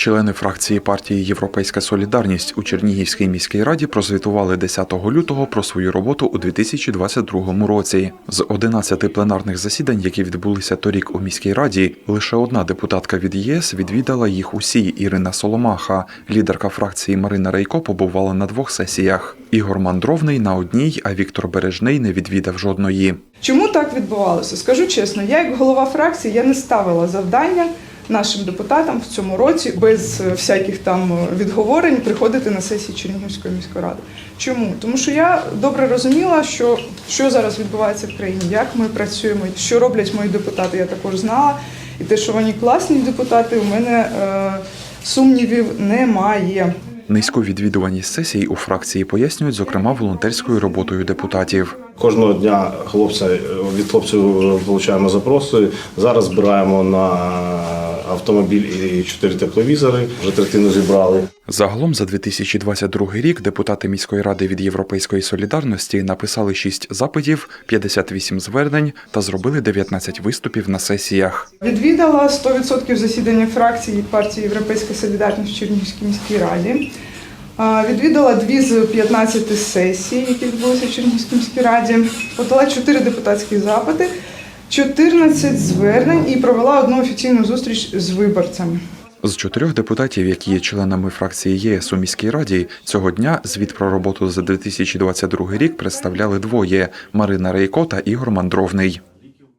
Члени фракції партії Європейська Солідарність у Чернігівській міській раді прозвітували 10 лютого про свою роботу у 2022 році. З 11 пленарних засідань, які відбулися торік у міській раді, лише одна депутатка від ЄС відвідала їх усі. Ірина Соломаха, лідерка фракції Марина Рейко, побувала на двох сесіях. Ігор Мандровний на одній, а Віктор Бережний не відвідав жодної. Чому так відбувалося? Скажу чесно, я як голова фракції я не ставила завдання нашим депутатам в цьому році без е, всяких там е, відговорень приходити на сесії Чернігівської міської ради. Чому? Тому що я добре розуміла, що, що зараз відбувається в країні, як ми працюємо, що роблять мої депутати. Я також знала. І те, що вони класні депутати, у мене е, сумнівів немає. Низьку відвідуваність сесій у фракції пояснюють, зокрема, волонтерською роботою депутатів. Кожного дня хлопця від хлопців отримуємо запроси. Зараз збираємо на автомобіль і чотири тепловізори. Вже третину зібрали. Загалом за 2022 рік депутати міської ради від Європейської солідарності написали 6 запитів, 58 звернень та зробили 19 виступів на сесіях. Відвідала 100% засідання фракції партії Європейська Солідарність в Чернігівській міській раді. Відвідала дві з 15 сесій, які відбулися в Чернігівській міській раді. Подала 4 депутатські запити, 14 звернень і провела одну офіційну зустріч з виборцями. З чотирьох депутатів, які є членами фракції ЄС у міській раді, цього дня звіт про роботу за 2022 рік представляли двоє Марина Рейко та Ігор Мандровний.